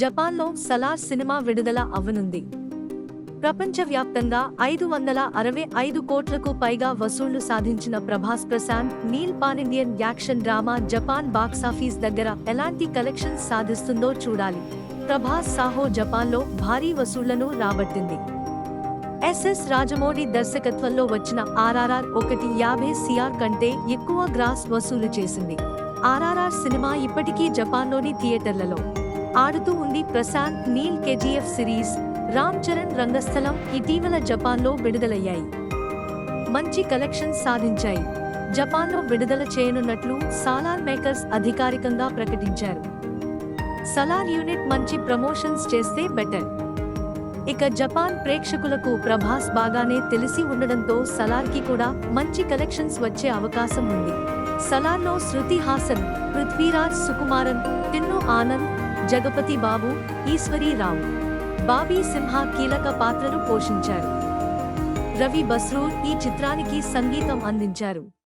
జపాన్లో సలార్ సినిమా విడుదల అవ్వనుంది ప్రపంచవ్యాప్తంగా ఐదు వందల అరవై ఐదు కోట్లకు పైగా వసూళ్ళు సాధించిన Prabhas Prashanth Neel pan Indian action drama Japan box office దగ్గర ఎలాంటి కలెక్షన్స్ సాధిస్తుందో చూడాలి. ప్రభాస్ సాహో జపాన్లో భారీ వసూళ్ళను రాబట్టింది. ఎస్ఎస్ రాజమౌళి దర్శకత్వంలో వచ్చిన ఆర్ఆర్ఆర్ ఒకటి యాభై సిఆర్ కంటే ఎక్కువ గ్రాస్ వసూలు చేసింది. ఆర్ఆర్ఆర్ సినిమా ఇప్పటికీ జపాన్లోని థియేటర్లలో. ఆడుతూ ఉంది ప్రశాంత్ నీల్ కేజీఎఫ్ సిరీస్. రామ్ చరణ్ రంగస్థలం ఇటీవల జపాన్లో విడుదలయ్యాయి. మంచి కలెక్షన్స్ సాధించాయి. జపాన్లో విడుదల చేయనున్నట్లు సాలార్ మేకర్స్ అధికారికంగా ప్రకటించారు. సలార్ యూనిట్ మంచి ప్రమోషన్స్ చేస్తే బెటర్. ఇక జపాన్ ప్రేక్షకులకు ప్రభాస్ బాగానే తెలిసి ఉండడంతో సలార్కి కూడా మంచి కలెక్షన్స్ వచ్చే అవకాశం ఉంది. సలార్లో శృతి హాసన్ పృథ్వీరాజ్ సుకుమారన్ టిన్ను ఆనంద్ జగపతి బాబు ఈశ్వరి రావు బాబీ సింహ కీలక పాత్రను పోషించారు. రవి బస్రూర్ ఈ చిత్రానికి సంగీతం అందించారు.